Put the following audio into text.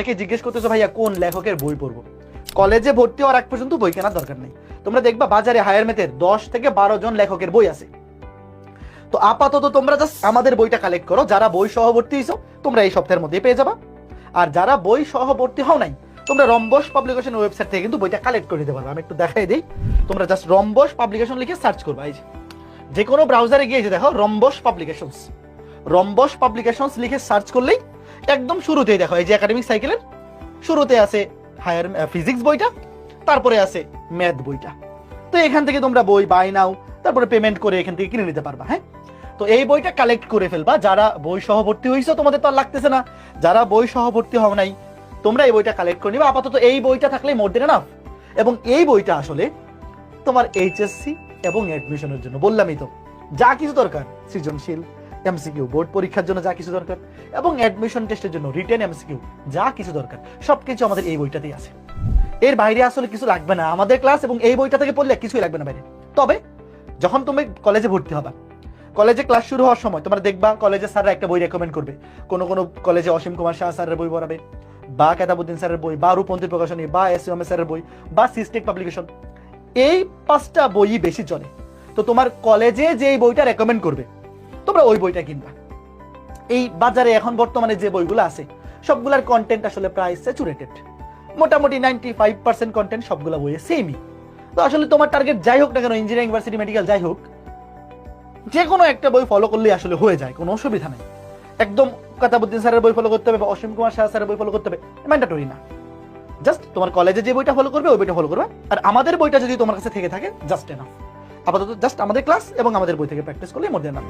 অনেকে জিজ্ঞেস করতেছো, ভাইয়া, কোন লেখকের বই পড়ব? কলেজে ভর্তি হওয়ার আগ পর্যন্ত বই কেনার দরকার নেই। তোমরা দেখবা বাজারে হায়ার মেথের দশ থেকে বারো জন লেখকের বই আছে। তো আপাতত তোমরা জাস্ট আমাদের বইটা কালেক্ট করো, যারা বই সহ ভর্তি হয়েছো তোমরা এই সপ্তাহের মধ্যে পেয়ে যাবা। আর যারা বই সহ ভর্তি হও নাই, তোমরা রম্বস পাবলিকেশন ওয়েবসাইট থেকে কিন্তু বইটা কালেক্ট করে দিতে পারবে। আমি একটু দেখাই দিই। তোমরা জাস্ট রম্বস পাবলিকেশন লিখে সার্চ করবা। এই যে কোনো ব্রাউজারে গিয়ে দেখো রম্বস পাবলিকেশনস। রম্বস পাবলিকেশনস লিখে সার্চ করলেই একদম শুরুতেই দেখো, এই যে একাডেমিক সাইকেলের শুরুতে আছে হায়ার ফিজিক্স বইটা, তারপরে আছে ম্যাথ বইটা। তো এখান থেকে তোমরা বই বাই নাও, তারপরে পেমেন্ট করে এখান থেকে কিনে নিতে পারবা হ্যাঁ? তো এই বইটা কালেক্ট করে ফেলবা, যারা বই সহ ভর্তি হয়েছো তোমাদের তো আর লাগতেছে না, যারা বই সহ হও নাই, তোমরা এই বইটা কালেক্ট করে নিবা, আপাতত এই বইটা থাকলে মোর দেন নাও এবং এই বইটা আসলে তোমার এইচএসসি এবং অ্যাডমিশনের জন্য, বললামই তো, যা কিছু দরকার, সৃজনশীল এমসিকিউ, বোর্ড পরীক্ষার জন্য যা কিছু দরকার এবং অ্যাডমিশন টেস্টের জন্য রিটেন এমসিকিউ, যা কিছু দরকার, সবকিছু আমাদের এই বইটাতেই আছে। এর বাইরে আসলে কিছু লাগবে না। আমাদের ক্লাস এবং এই বইটা থেকে পড়লে কিছুই লাগবে না বাইরে। তবে, যখন তুমি কলেজে ভর্তি হবা কলেজে ক্লাস শুরু হওয়ার সময় তোমরা দেখবা কলেজে স্যাররা একটা বই রেকমেন্ড করবে। কোনো কোনো কলেজে অসীম কুমার শাহ স্যারের বই পড়াবে, বা কেতাবুদ্দিন স্যারের বই, বা রূপন্থী প্রকাশনী, বা এস এম স্যারের বই, বা সিস্টেক পাবলিকেশন। এই পাঁচটা বইই বেশি চলে। তো তোমার কলেজে যে বইটা রেকমেন্ড করবে তোমরা ওই বইটা কিনবা। এই বাজারে এখন বর্তমানে যে বইগুলো আছে, সবগুলার কন্টেন্ট আসলে প্রায় স্যাচুরেটেড মোটামুটি নাইনটি ফাইভ পার্সেন্ট কন্টেন্ট সবগুলো বইয়ে সেমই তো আসলে তোমার টার্গেট যাই হোক না কেন ইঞ্জিনিয়ারিং ইউনিভার্সিটি মেডিকেল যাই হোক যে কোনো একটা বই ফলো করলেই আসলে হয়ে যায়, কোনো অসুবিধা নেই। একদম কাতাবুদ্দিন স্যারের বই ফলো করতে হবে বা অসীম কুমার শাহ স্যারের বই ফলো করতে হবে ম্যান্ডাটরি না। জাস্ট তোমার কলেজে যে বইটা ফলো করবে, ওই বইটা ফলো করবে। আর আমাদের বইটা যদি তোমার কাছে থেকে থাকে জাস্ট এনাফ আপাতত জাস্ট আমাদের ক্লাস এবং আমাদের বই থেকে প্র্যাকটিস করলে মধ্যে না।